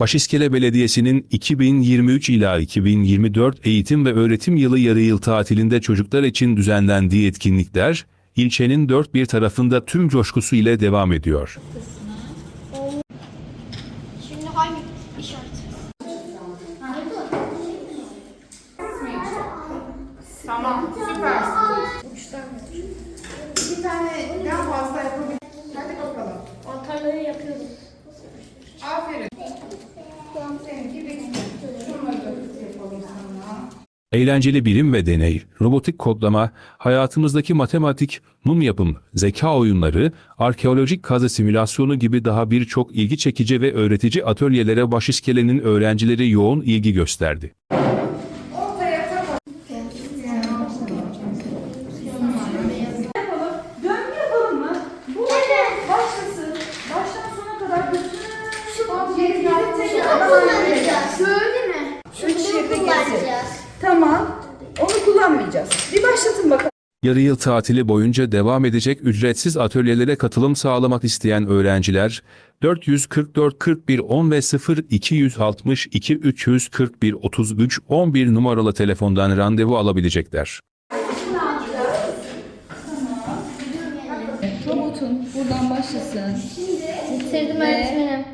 Başiskele Belediyesi'nin 2023 ila 2024 eğitim ve öğretim yılı yarı yıl tatilinde çocuklar için düzenlendiği etkinlikler, ilçenin dört bir tarafında tüm coşkusu ile devam ediyor. Şimdi hangi işaret? Tamam, süpersin. Eğlenceli bilim ve deney, robotik kodlama, hayatımızdaki matematik, mum yapım, zeka oyunları, arkeolojik kazı simülasyonu gibi daha birçok ilgi çekici ve öğretici atölyelere Başiskele'nin öğrencileri yoğun ilgi gösterdi. Başlasın. Baştan sona kadar bütün Şu geri geldi. Tamam. Onu kullanmayacağız. Bir başlatın bakalım. Yarı yıl tatili boyunca devam edecek ücretsiz atölyelere katılım sağlamak isteyen öğrenciler 444 41 10 ve 0 262 341 33 11 numaralı telefondan randevu alabilecekler. Robotun buradan başlasın. Bitirdim öğretmenim.